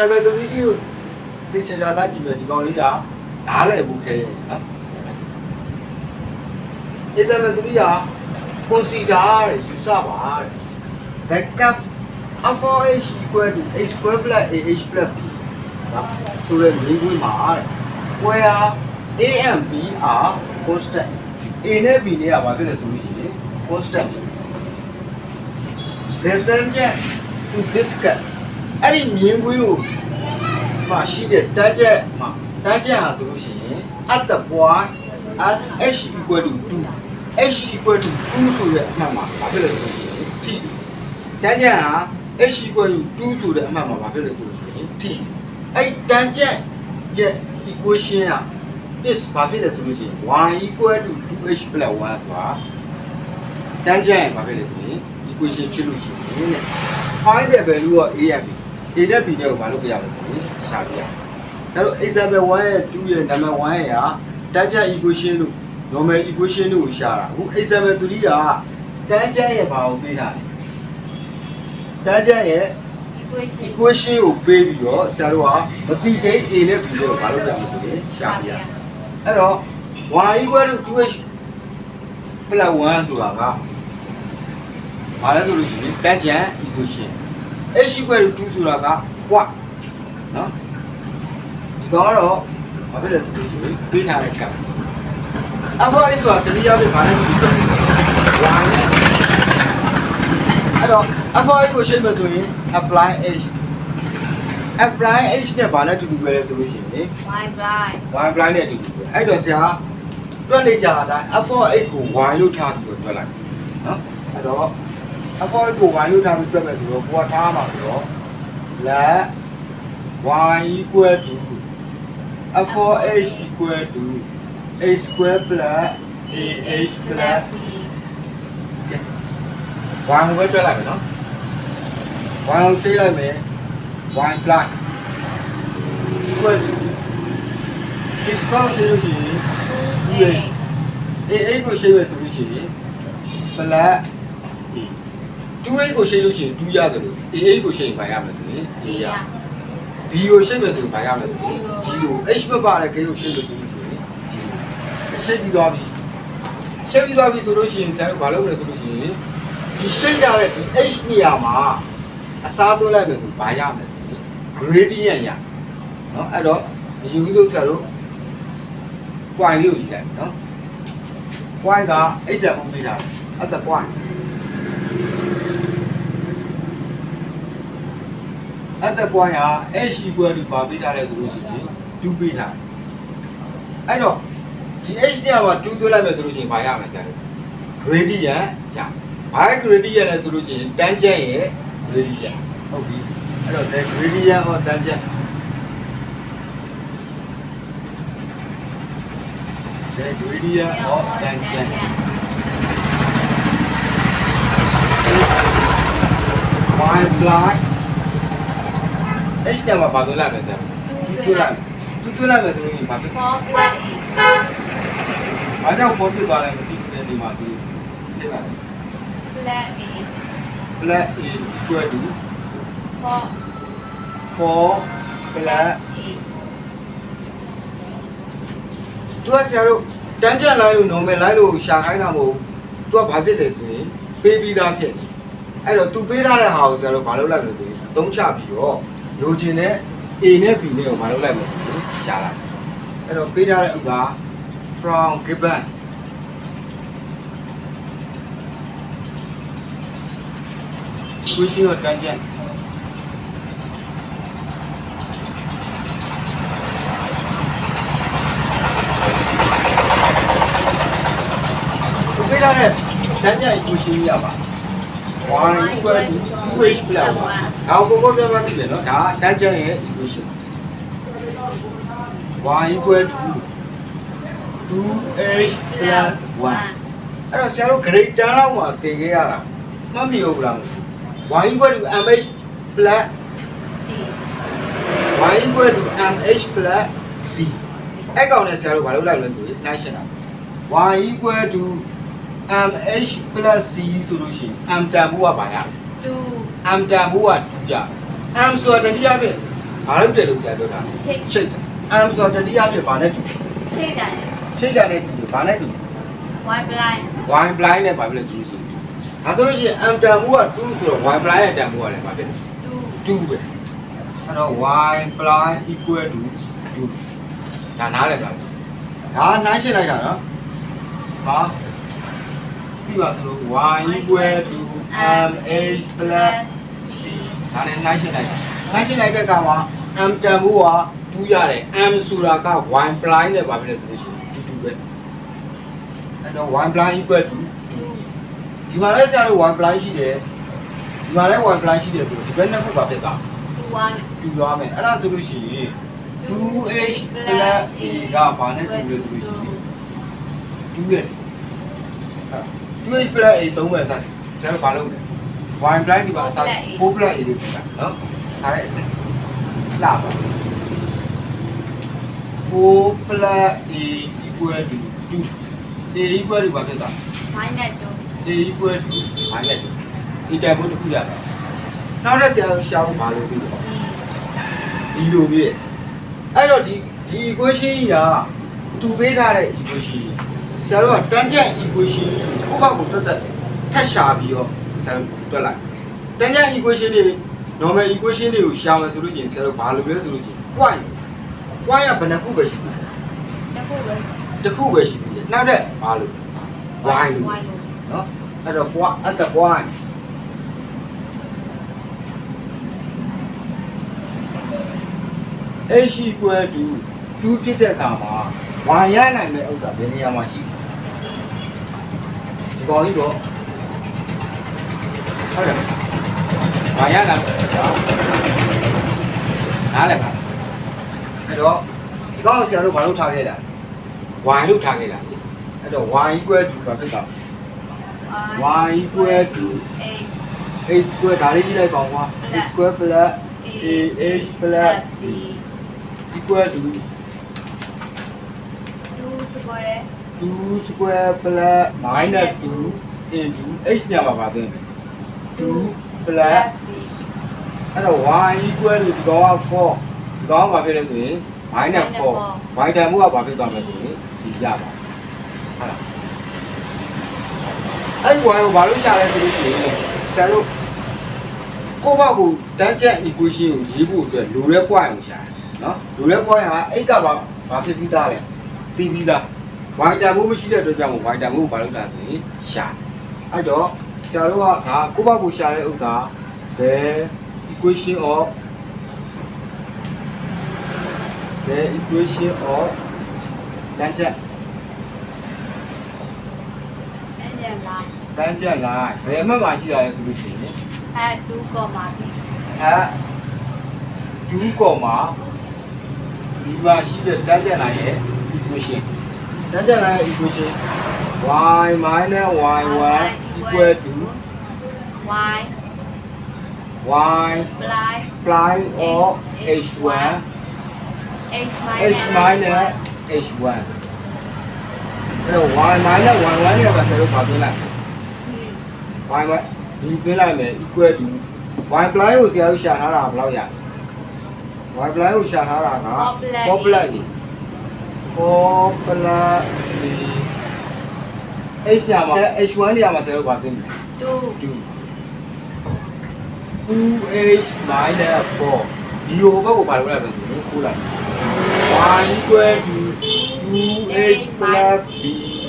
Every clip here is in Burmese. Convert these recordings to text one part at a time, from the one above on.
ဒါပေမဲ့သူကြီးကိုသိချင်ချာသားကြည့်မယ်ဒီကောင်လေးကနားလည်ဖို့ခဲရနော်အဲ့ဒါမဲ့သူကြီးက consider တဲ့ယူဆပါတဲ့ the cap of h equal to a square plus ah plus b နော်ဆိုတဲ့လေးခွေးမှာတဲ့ where a and b are constant a နဲ့ b နဲ့ကဘာဖြစ်လဲဆိုလို့ရှိရင် constant the tangent to this cut အဲ့ဒီမြင်ကွင်းကိုမှရှိတဲ့တန်းချက်မှာတန်းချက်ဟာဆိုလို့ရှိရင် at the point at h equal to 2 h equal to 2ဆိုတဲ့အမှတ်မှာဘာဖြစ်လဲဆိုလို့ရှိရင် t တန်းချက်ဟာ h equal to 2ဆိုတဲ့အမှတ်မှာဘာဖြစ်လဲဆိုလို့ရှိရင် t အဲ့တန်းချက်ရဲ့ equation က is ဘာဖြစ်လဲဆိုလို့ရှိရင် y equal to 2h plus 1ဆိုတာတန်းချက်ရဲ့ဘာဖြစ်လဲဆိုရင် equation ဖြစ်လို့ရှိရင်တဲ့ find the value of a and b a နဲ့ b နဲ့ကိုဘာလုပ်ပြရမလဲဆိုရင်ရှာပြရအဲ့တော့ example 1ရဲ့2ရဲ့ number 1ရဲ့ဟာတန်းချက် equation လို့ normal equation လို့ကိုရှာတာအခု example 3ကတန်းချက်ရဲ့ဘာကိုပေးတာလဲတန်းချက်ရဲ့ equation equation ကိုပေးပြီးတော့ဆရာတို့ကမတိခိ a နဲ့ b နဲ့ကိုဘာလုပ်ပြမလဲဆိုရင်ရှာပြရအဲ့တော့ y equal to 2h plus 1ဆိုတာကဘာလဲဆိုလို့ရှိရင်တန်းချက် equation h equal to 2ဆိုတာက what နော်ဒီကတော့ဘာဖြစ်လဲဆိုလို့ရှိရင်ပေးထားတဲ့ကံအဖေအဆိုတာတတိယပြဘာလဲဆိုလို့ y နဲ့အဲ့တော့အဖေကိုရှင်းမယ်ဆိုရင် apply h apply h နဲ့ဘာနဲ့တူတူပဲလဲဆိုလို့ရှိရင် y blind y apply နဲ့တူတူပဲအဲ့တော့ဆရာတွက်နေကြတာတိုင်း f4h ကို y လို့ထားပြီးတော့တွက်လိုက်နော်အဲ့တော့ f4h ကို y လို့ထားပြီးတွက်မယ်ဆိုတော့ကိုကထားမှာဆိုတော့ let y equal to f4h equal to a square plus ah plus y ကိုပဲတွက်လိုက်မယ်နော် y ကိုသေးလိုက်မယ် y plus equal to this function လို့ရှိရင် 2h a 8ကိုရှင်းမယ်ဆိုလို့ရှိရင် plus 2A ကိုရှိလို့ရှိရင်2ရတယ်လို့ AA ကိုရှိရင်ဘာရမလဲဆိုရင်4ရ B ကိုရှိမယ်ဆိုရင်ဘာရမလဲဆိုရင်0 H မပါတဲ့ကိန်းကိုရှိလို့ဆိုလို့ရှိရင်0ရှိပြီးသွားပြီရှိပြီးသွားပြီဆိုလို့ရှိရင်ဆရာတို့ဘာလုပ်မလဲဆိုလို့ရှိရင်ဒီရှိရတဲ့ဒီ H နေရာမှာအစားသွင်းလိုက်မယ်ဆိုဘာရမလဲဆိုရင် gradient ရနော်အဲ့တော့ယူပြီးလို့ဆရာတို့ point လေးကိုကြည့်လိုက်နော် point က8တက်မမိတာအဲ့ဒါ point အဲ့တက် point က h equal to ဘာပေးထားလဲဆိုလို့ရှိရင်2ပေးထားတယ်အဲ့တော့ဒီ h เนี่ยမှာ2သွင်းလိုက်မယ်ဆိုလို့ရှိရင်ဘာရမလဲဆရာတို့ gradient ရဘာ gradient လဲဆိုလို့ရှိရင် tangent ရဲ့ gradient ဟုတ်ပြီအဲ့တော့ the gradient of tangent the gradient of tangent y plus h တက်မှာဘာသွင်းလိုက်လဲဆရာ2သွင်းလိုက်2သွင်းလိုက်မယ်ဆိုရင်ဘာဖြစ်4 plus ဘာကြောင့်ပေါ်ပြသွားလဲမသိဘူးလေဒီမှာဒီထည့်လိုက် plus a plus a equal to 4 4 plus a သူကဆရာတို့တန်းကြက်လိုက်လို့ normal လိုက်လို့ရှာခိုင်းတာမဟုတ်ဘူးသူကဘာဖြစ်လဲဆိုရင်ပေးပြီးသားဖြစ်နေအဲ့တော့သူပေးထားတဲ့ဟာကိုဆရာတို့ဘာလုပ်လိုက်လဲဆိုရင်အသုံးချပြီးတော့ လိုချင်တဲ့ A နဲ့ B နဲ့ကိုဘာလုပ်လိုက်လဲဆိုရင်ရှာလိုက်အဲ့တော့ပေးထားတဲ့ဥစ္စာ from given ကိုရှိတော့တန်းကြက်သူပေးထားတဲ့တန်းကြက်ကိုရှိရပါ1 equal to 2h plus 1ဒါကိုကိုပြပြသိတယ်နော်ဒါတန်းကြက်ရဲ့ equation y equal to 2h plus 1အဲ့တော့ဆရာတို့ grade 10လောက်မှာသင်ခဲ့ရတာမှတ်မိဟုတ်ဘူးလား y equal to mh plus y equal to mh plus c အဲ့ကောင်နဲ့ဆရာတို့ဘာလုပ်လိုက်လဲဆိုရင်နှိုင်းရှင်းတာ y equal to mh plus c ဆိုလို့ရှိရင် m တန်ဖို့ကဘာရလဲ 2 m တန်ဖို့က2ရ m ဆိုတာတတိယပဲဘာလို့တယ်လို့ဆရာပြောတာရှိတ်ရှိတ်တယ်အမ်ဆိုတတိယဖြစ်ဘာနဲ့တူရှိတ်တယ်ရှိတ်တာနဲ့တူဘာနဲ့တူ white blind wine blind နဲ့ဘာဖြစ်လဲဆိုလို့ရှိရင်ဒါဆိုလို့ရှိရင် m တန်မှုက2ဆိုတော့ wine blind ရဲ့တန်မှုကလည်းဘာဖြစ်လဲ2 2ပဲအဲ့တော့ wine blind equal to 2ဒါနားလည်ပါဘူးဒါနားရှင်းလိုက်တာနော်ဟာဒီပါသလို y equal to m h plus c ဒါနဲ့နားရှင်းလိုက်တာနားရှင်းလိုက်တဲ့အခါမှာ m တန်မှုက2ရတယ် m ဆိုတာက wine blind နဲ့ဘာဖြစ်လဲဆိုလို့ရှိရင်2 2ပဲအဲ့တော့ wine blind equal to 2ဒီမှာလည်းဆရာတို့ one plan ရှိတယ်ဒီမှာလည်း one plan ရှိတယ်ဆိုတော့ဒီဘက်နှစ်ခုပါဖြစ်တာ2 1တူသွားမယ်အဲ့ဒါဆိုလို့ရှိရင် 2h plus a ကဘာနဲ့တူလဲဆိုလို့ရှိရင်2ရဲ့ 2h plus a သုံးပဲဆိုင်ဆရာတို့ဘာလုပ်လဲ one plan ဒီမှာအစား4 plus a လို့ပြတာနော်ဒါလည်းအစစ်လာပါ4 plus a equal to 2 a equal to ဘာဖြစ်တာ minus 2 a equal to minus ဒီတန်ဖိုးတစ်ခုရတယ်နောက်တစ်ဆရာရှာဖို့ဘာလို့ပြီးလဲဒီလိုပြီးတယ်အဲ့တော့ဒီဒီ equation ကြီးကသူပေးထားတဲ့ equation ကြီးဆရာတို့က tangent equation ကိုယ့်ဘက်ကိုတက်တက်ထပ်ရှာပြီးတော့ ဆရာတို့တွက်လိုက် tangent equation တွေ normal equation တွေကိုရှာမယ်ဆိုလို့ရှိရင်ဆရာတို့ဘာလုပ်လဲဆိုလို့ရှိရင် point point ကဘယ်နှခုပဲရှိတယ်တစ်ခုပဲတစ်ခုပဲရှိတယ်နောက်တဲ့ဘာလို့ y လို့ y လို့နော်အဲ့တော့ point at the point h equal to 2ဖြစ်တဲ့အခါမှာ y ရနိုင်မဲ့ဥစ္စာဘယ်နေရာမှာရှိဒီကောင်ကြီးတော့ ဟုတ်တယ် y ရနိုင်မဲ့ဥစ္စာနားလည်ပါအဲ့တော့ဒီကောင်ကိုဆရာတို့ဘာလို့ထားခဲ့တာ y လို့ထားခဲ့တာလေအဲ့တော့ y equal to ဘာဖြစ်တာ y equal to 8 h square ဒါလေးကြည့်လိုက်ပါဦးကွာ h square plus a h plus b equal to 2 square 2 square plus minus 2 into h ညမှာပါသွင်း 2 plus b အဲ့တော့ y equal to ဒီကောင်က4ဒီကောင်ကဘာဖြစ်လဲဆိုရင် minus 4 y တန်မှုကဘာဖြစ်သွားမလဲဆိုရင်ဒီရပါဟုတ်လားအဲ့ဒီ y ကိုဘာလို့ရှာလဲဆိုလို့ရှိရင်ဆရာတို့ကိုယ့်ဘက်ကိုတန်းချက် equation ကိုရေးဖို့အတွက်လိုတဲ့ point ကိုရှာတယ်နော်လိုတဲ့ point ကအဲ့ကဘာဘာဖြစ်ပြီးသားလဲသိပြီးသား y တန်မှုမရှိတဲ့အတွက်ကြောင့် y တန်မှုကိုဘာလို့လဲဆိုရင်ရှာအဲ့တော့ ဆရာတို့ကဒါကိုယ့်ဘက်ကိုရှာတဲ့ဥစ္စာ the equation of the equation of tangent အဲ့ဒီ line tangent line ဘယ်အမှတ်မှာရှိတာလဲဆိုလို့ရှိရင် at 2 comma b အဲ2ကောမှာဒီမှာရှိတဲ့ tangent line ရဲ့ equation tangent line ရဲ့ equation y minus y1 equal to y y blind prime of h1 h h minus h1 အဲ့တော့ y minus y1 နဲ့ပါဆရာတို့ပါသွင်းလိုက် y မဒီသွင်းလိုက်မယ် equal to y blind ကိုဆရာတို့ရှာထားတာဘယ်လောက်ရ y blind ကိုရှာထားတာက4 plus ကြီး4 plus ဒီ h ညမှာ h1 ညမှာဆရာတို့ပါသွင်းမယ်2 2 2h minus 4ဒီဟိုဘက်ကိုပါလို့လိုက်မယ်ဆိုရင်ခိုးလိုက် y equal to 2h plus b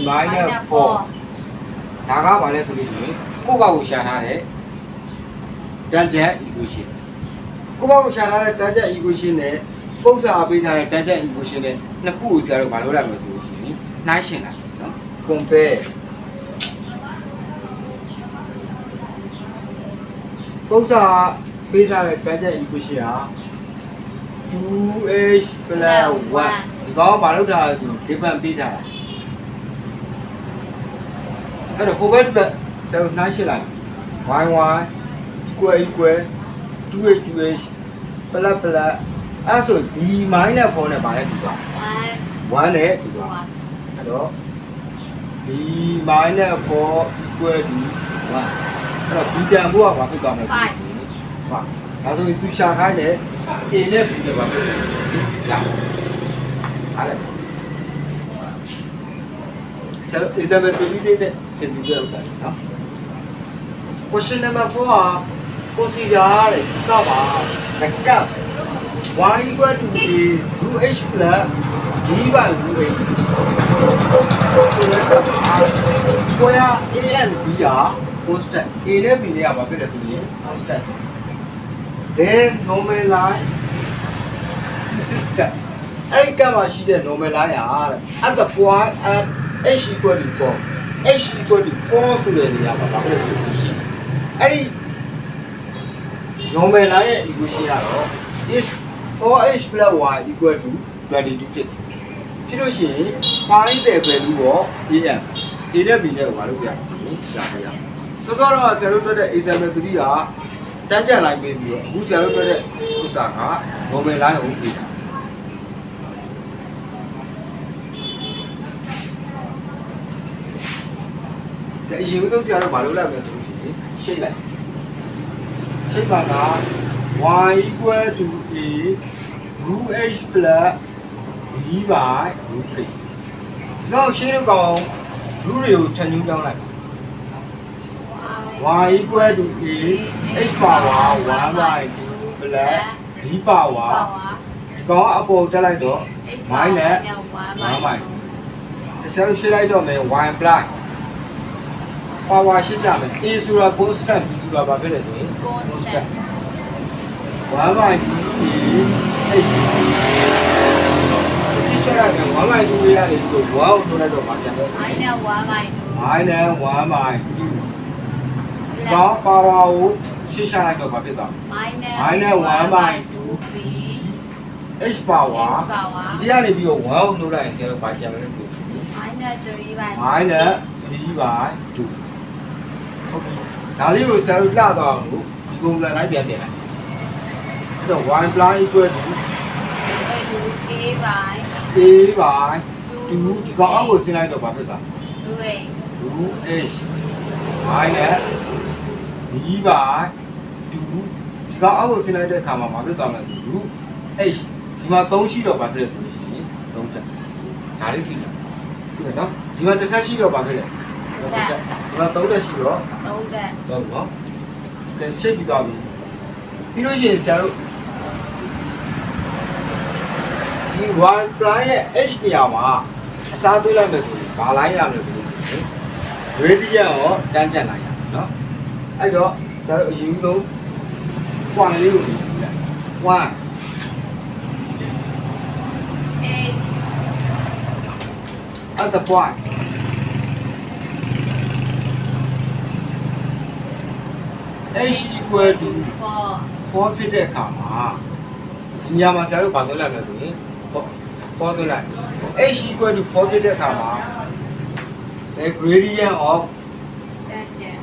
minus 4ဒါကဘာလဲဆိုလို့ရှိရင်ကိုယ့်ဘက်ကိုရှာထားတဲ့ tangent equation ကိုယ့်ဘက်ကိုရှာထားတဲ့ tangent equation နဲ့ပုံစံအပေးထားတဲ့ tangent equation နဲ့နှစ်ခုကိုဆရာတို့ဘာလို့လိုက်မလဲဆိုလို့ရှိရင်နှိုင်းရှင်းလိုက်နော် compare ပုံစံပေးထားတဲ့ tangent equation ဟာ 2h plus 1ဒီကောင်ကဘာလို့ထားလဲဆိုတော့ given ပေးထားတာအဲ့တော့ဟိုဘက်တစ်ဘက်ဆရာတို့နှိုင်းရှင်းလိုက် y y equal equal 2h 2h plus plus အဲ့ဆိုဒီ minus 4နဲ့ဗာလဲတူသွား1 1နဲ့တူသွား1အဲ့တော့ဒီ minus 4 equal to 1 အဲ့တော့ဒီတန်ဖို့ကဘာဖြစ်သွားမလဲဆိုရင်5ဒါဆိုရင်သူရှာခိုင်းတယ် A နဲ့ B နဲ့ပါပဲရဟာလေဆယ်အစ်ဇဘက်တူလေးနဲ့စင်တူတဲ့ဥစ္စာနော် question number 4ဟာ consider တဲ့စပါ the gap y equal to a root h plus b by root h ဆိုတော့ square a and b ဟာ constant a နဲ့ b နဲ့ကဘာဖြစ်လဲဆိုရင် constant then normal line this gap အဲ့ဒီကမှာရှိတဲ့ normal line ဟာတဲ့ at the point at h equal to 4 h equal to 4ဆိုတဲ့နေရာမှာဘာဖြစ်လဲဆိုလို့ရှိရင်အဲ့ဒီ normal line ရဲ့ equation ကတော့ is 4h plus y equal to 22ဖြစ်တယ်ဖြစ်လို့ရှိရင် find the value of a n a နဲ့ b နဲ့ဘာလို့ပြရလဲရှာပြရအောင် စောစောတော့ကျွန်တော်တို့တွေ့တဲ့ example 3ကတန်းကြံလိုက်ပြီးပြီးတော့အခုဆရာတို့တွေ့တဲ့ဥစ္စာက normal line ကိုပြတာဒါအရင်ဆုံးဆရာတို့ဘာလုပ်လိုက်မလဲဆိုလို့ရှိရင်ရှိတ်လိုက်ရှိပါက y equal to a root h plus b by root h နောက်ရှင်းလို့ကောင်း root တွေကိုထပ်ညှိုးပြောင်းလိုက် y equal to a h power 1 by 2 plus b power ဒီကောင်ကအပေါ်တက်လိုက်တော့ minus 1 by 2ဆရာတို့ရှင်းလိုက်တော့မယ် y plus power ရှင်းကြမယ် a ဆိုတာ constant b ဆိုတာဘာဖြစ်လဲဆိုရင် constant 1 by 2 is 8ဒီချက်ရတယ်1 by 2ရတယ်ဆို1ကိုထုတ်လိုက်တော့ပါပြန်ပဲ minus 1 by 2 minus 1 by 2 တော့ power ကိုရှင်းချလိုက်တော့ဘာဖြစ်သွား minus minus 1 by 2 3 h power h power ဒီကနေပြီးတော့1ကိုထုတ်လိုက်ရင်ဆရာတို့ဘာကြံမလဲဆိုရှင် minus 3 by minus 3 by 2ဟုတ်ပြီဒါလေးကိုဆရာတို့လှတော့အောင်လို့ဒီပုံစံတိုင်းပြန်တင်လိုက်အဲ့တော့ y plus equal to a by a by 2ဒီကောင်အောက်ကိုကျင်းလိုက်တော့ဘာဖြစ်သွား2 root h minus b by 2ဒီကောင်အောက်ကိုဆင်းလိုက်တဲ့အခါမှာဘာဖြစ်သွားမလဲ root h ဒီမှာ3ရှိတော့ဘာဖြစ်လဲဆိုလို့ရှိရင်3တက်ဒါလေးဖြစ်တယ်ဟုတ်တယ်နော်ဒီမှာတစ်ထပ်ရှိတော့ဘာဖြစ်လဲတစ်ထပ်ဒီမှာ3တက်ရှိတော့3တက်တော့နော်ကဲရှင်းပြီးသွားပြီပြီးလို့ရှိရင်ဆရာတို့ဒီ y prime ရဲ့ h နေရာမှာအစားသွေးလိုက်မယ်ဆိုရင်ဘာလိုက်ရမလဲဆိုလို့ရှိရင် gradient ရောတန်းကျန်လိုက်ရမယ်နော် အဲ့တော့ကျတော့အရင်ဆုံး point လေးကိုယူလိုက် one a at the point h equal to 4 4ဖြစ်တဲ့အခါမှာဒီညမှာဆရာတို့ဘာသွင်းလိုက်မလဲဆိုရင်4သွင်းလိုက် h equal to 4ဖြစ်တဲ့အခါမှာ the gradient of တက်တက်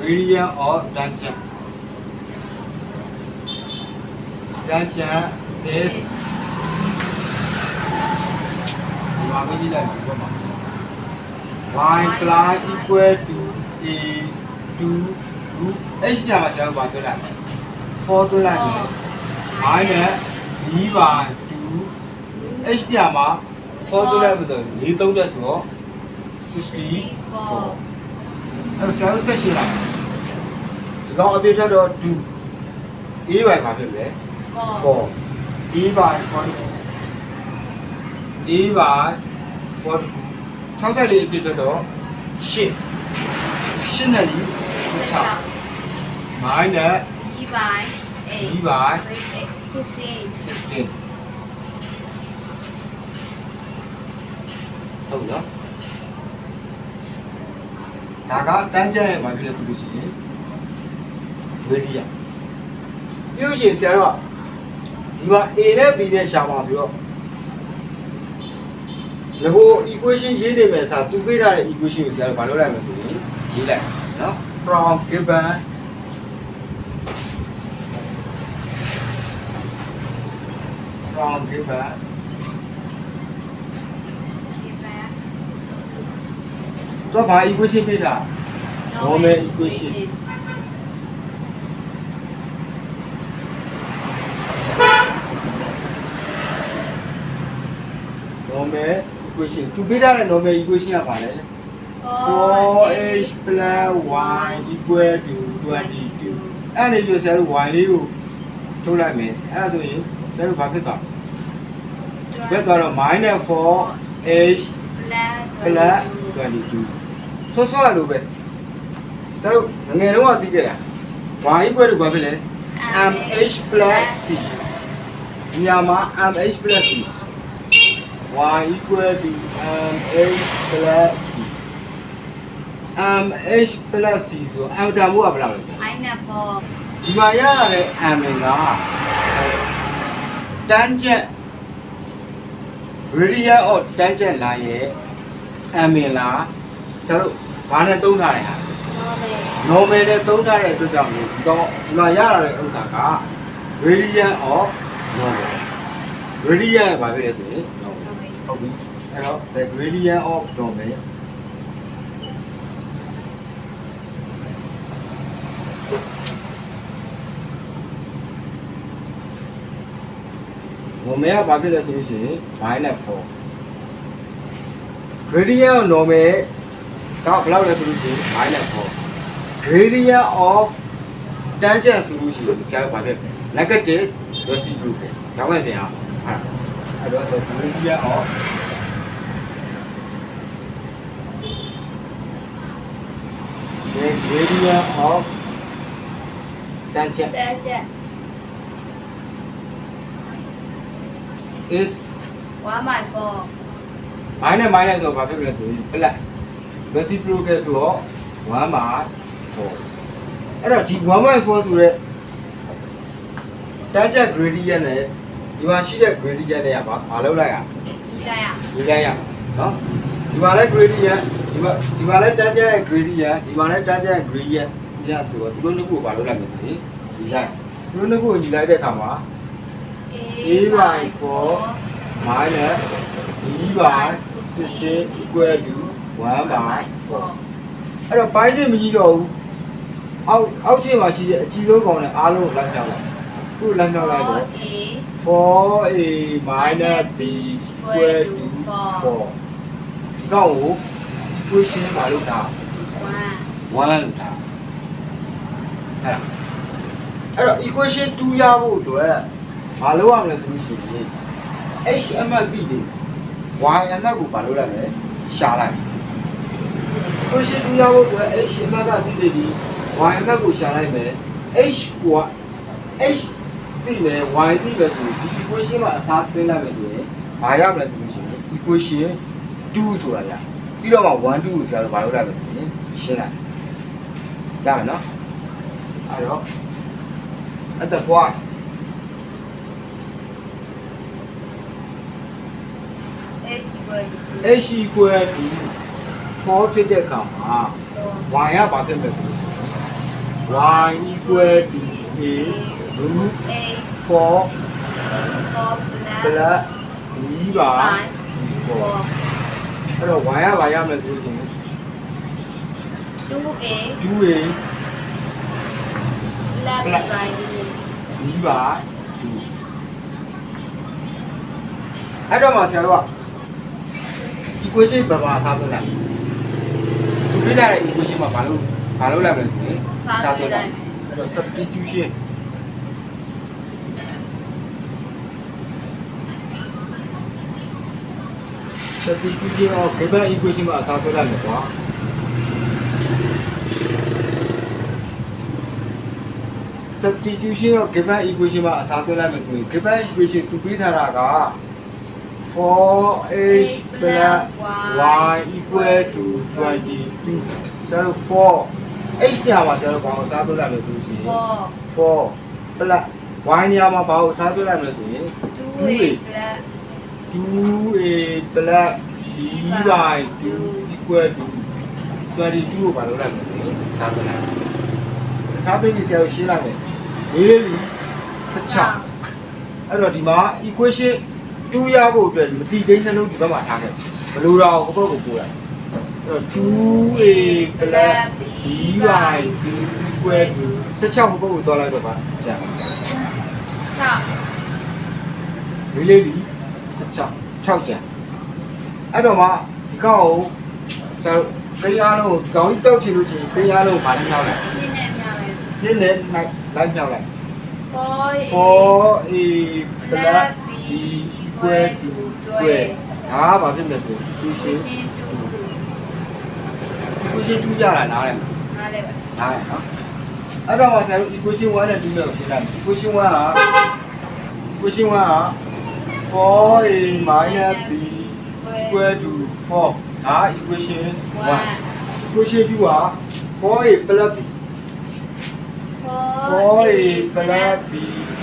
the gradient of tangent tangent is ဒီမှာမကြည့်လိုက်ဘူးပေါ့မှာ y plus equal to a 2 root h ညမှာဆရာတို့ဘာသွင်းလိုက်4သွင်းလိုက်မယ် minus b by 2 h ညမှာ4သွင်းလိုက်မယ်ဆိုရင်4 3တက်ဆိုတော့64အဲ့တော့ဆရာတို့ဆက်ရှင်းလို က်ဒီကောင်အပြည့်ထက်တော့2 a by ဘာဖြစ်လဲ4 4 a by 42 a by 42 64အပြည့်ထက်တော့8 8နဲ့လီ6 minus b by b 8 by 16 16ဟုတ်နော်ဒါကတန်းကျပ်ရဲ့ဘာဖြစ်လဲသူလို့ရှိရင် ဝေဒီယာပြီးလို့ရှိရင်ဆရာတို့ကဒီမှာ A နဲ့ B နဲ့ရှာပါဆိုတော့ငကို equation ရေးနေမယ်ဆိုသူပေးထားတဲ့ equation ကိုဆရာတို့ဘာလုပ်လိုက်မလဲဆိုရင်ရေးလိုက်နော် from given from given keep back တော့ဘာ equation ပေးတာ normal equation normal equation သူပေးထားတဲ့ normal equation ကပါလေ 4h plus y equal to 22အဲ့ဒီပြဆရာတို့ y လေးကိုထုတ်လိုက်မယ်အဲ့ဒါဆိုရင်ဆရာတို့ဘာဖြစ်သွားလဲဘက်သွားတော့ -4h plus 22ဆောဆောရလို့ပဲဆရာတို့ငငယ်တော့သိခဲ့တာ y equal to ဘာဖြစ်လဲ mh plus c ဒီညမှာ mh plus c y equal to mh plus c mh plus c ဆို m တန်ဖို့ကဘယ်လောက်လဲဆရာ minus 4ဒီမှာရရတဲ့ m ကတန်းချက် radius of tangent line ရဲ့ m လားဆရာတို့ဘာနဲ့သုံးထားလဲဟာ normal normal နဲ့သုံးထားတဲ့အတွက်ကြောင့်လေဒီတော့ဒီမှာရရတဲ့ဥစ္စာက radius of normal radius ဘာဖြစ်လဲဆိုရင် normal ဟုတ်ပြီအဲ့တော့ the gradient of normal ဝမဲကဘာဖြစ်လဲဆိုလို့ရှိရင် minus 4 gradient of normal ကဘယ်လောက်လဲဆိုလို့ရှိရင် minus 4 gradient of tangent ဆိုလို့ရှိရင်ဆရာတို့ဘာဖြစ်လဲ negative reciprocal ပဲကြောင်းမဲ့ပြန်အောင်ဟာ အဲ့တော့ the gradient of the gradient of tangent that's it is 1 by 4 minus minus ဆိုတော့ဘာဖြစ်လဲဆိုရင် plus reciprocal ဆိုတော့1 by 4အဲ့တော့ဒီ1 by 4ဆိုတဲ့တန်းချက် gradient နဲ့ ဒီမှာရှိတဲ့ gradient တွေကဘာဘာလုပ်လိုက်ရဒီတိုင်းอ่ะဒီတိုင်းရနော်ဒီမှာလည်း gradient ဒီမှာဒီမှာလည်းတန်းချက် gradient ဒီမှာလည်းတန်းချက် gradient ဒီရဆိုတော့ဒီလိုနှစ်ခုကိုဘာလုပ်လိုက်မလဲဆိုရင်ဒီလိုက်ဒီလိုနှစ်ခုကိုညီလိုက်တဲ့အခါမှာ a by 4 minus b by 16 equal to 1 by 4အဲ့တော့ပိုင်းချင်းမကြီးတော့ဘူးအောက်အောက်ချင်းမှာရှိတဲ့အကြီးဆုံးကောင်နဲ့အားလုံးကိုလမ်းမြောက်လိုက် ခုလမ်းမြောက်လိုက်တော့ 4a 4a minus b equal to 4ဒီကောင်ကို equation မှာလုပ်တာ1 1လုပ်တာအဲ့ဒါအဲ့တော့ equation 2ရဖို့အတွက်ဘာလုပ်ရမလဲဆိုလို့ရှိရင် h အမှတ်တိတယ် y အမှတ်ကိုဘာလုပ်လိုက်လဲရှာလိုက် equation 2ရဖို့အတွက် h အမှတ်ကတိတယ်ဒီ y အမှတ်ကိုရှာလိုက်မယ် h ကို h တိမယ် y တိမယ်ဆိုရင်ဒီ equation မှာအစားသွင်းလိုက်မယ်ဆိုရင်ဘာရမလဲဆိုလို့ရှိရင် equation 2ဆိုတာရပြီးတော့မှ1 2ကိုဆရာတို့ဘာလုပ်လိုက်မလဲဆိုရင်ရှင်းလိုက်ရမယ်နော်အဲ့တော့ at the point h equal to h equal to 4ဖြစ်တဲ့အခါမှာ y ကဘာဖြစ်မလဲဆိုလို့ရှိရင် y equal to a root 4 a 4 4 plus plus b by 4 4အဲ့တော့ y ကဘာရမလဲဆိုလို့ရှိရင် 2a 2a plus by b by 2အဲ့တော့မှဆရာတို့က equation ဘာမှအစားသွင်းလိုက်သူပြထားတဲ့ equation မှာဘာလို့ဘာလို့လိုက်မလဲဆိုရင်အစားသွင်းလိုက်အဲ့တော့ substitution substitution of given equation မှာအစားသွင်းလိုက်မယ်ကွာ substitution of given equation မှာအစားသွင်းလိုက်မယ်ဆိုရင် given equation သူပေးထားတာက 4h plus y equal to 22ဆရာတို့4 h နေရာမှာဆရာတို့ဘာကိုအစားသွင်းလိုက်မလဲဆိုလို့ရှိရင်4 4 plus y နေရာမှာဘာကိုအစားသွင်းလိုက်မလဲဆိုရင် 2a plus 2a plus b by 2 equal to 22ကိုဘာလုပ်လိုက်မလဲဆိုရင်အစားသွင်းလိုက်အစားသွင်းပြီးဆရာတို့ရှင်းလိုက်မယ်လေးလေး16အဲ့တော့ဒီမှာ equation 2ရဖို့အတွက်မတိသိန်းနှလုံးဒီဘက်မှာထားခဲ့ဘယ်လိုတော့ဟိုဘက်ကိုပို့လိုက်အဲ့တော့ 2a plus b by b equal to 16ဘုတ်ကိုသွားလိုက်တော့ပါကြာ6လေးလေးဒီ 16 6ကြာအဲ့တော့မှဒီကောက်ကိုဆရာကိန်းအားလုံးကိုဒီကောင်ကြီးတောက်ချင်လို့ချင်းကိန်းအားလုံးကိုဗာနဲ့မြောက်လိုက်ဒီနဲ့မြောက်လိုက်နည်းနည်းလိုက်လိုက်မြောက်လိုက်4 4a plus b equal to 12ဒါကဘာဖြစ်မလဲဆိုဒီရှင်းရှင်းတူ equation 2ပြတာနားလဲနားလဲပါနားလဲနော်အဲ့တော့မှဆရာတို့ equation 1နဲ့2နဲ့ကိုရှင်းလိုက် equation 1က equation 1က 4a minus b equal to 4ဒါ equation 1 equation 2က 4a plus b 4a plus b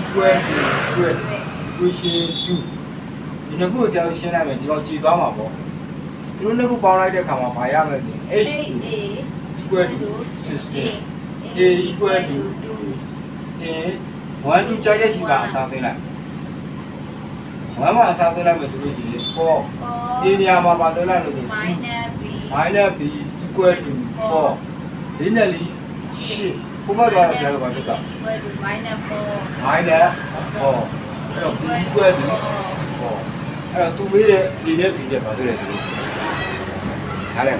equal to 12 equation 2ဒီနှစ်ခုကိုဆရာတို့ရှင်းလိုက်မယ်ဒီကောင်ကြည်သွားမှာပေါ့ဒီလိုနှစ်ခုပေါင်းလိုက်တဲ့အခါမှာဘာရမလဲဆိုရင် h equal to 16 a equal to 2 a 1 2ချိန်တဲ့ရှိတာအစားသိလိုက် 1မှာအစားသိလိုက်မယ်ဆိုလို့ရှိရင်4 a နေရာမှာပါသိလိုက်လို့ဆိုရင် minus b minus b equal to 4ဒီနဲ့လီ8ဘုမသွားတော့ဆရာတို့ဘာဖြစ်တာ equal to minus 4 minus 4အဲ့တော့ b equal to 4အဲ့တော့သူမေးတဲ့ဒီနဲ့ဒီနဲ့ဘာဖြစ်လဲဆိုလို့ရှိရင်ဟားလဲ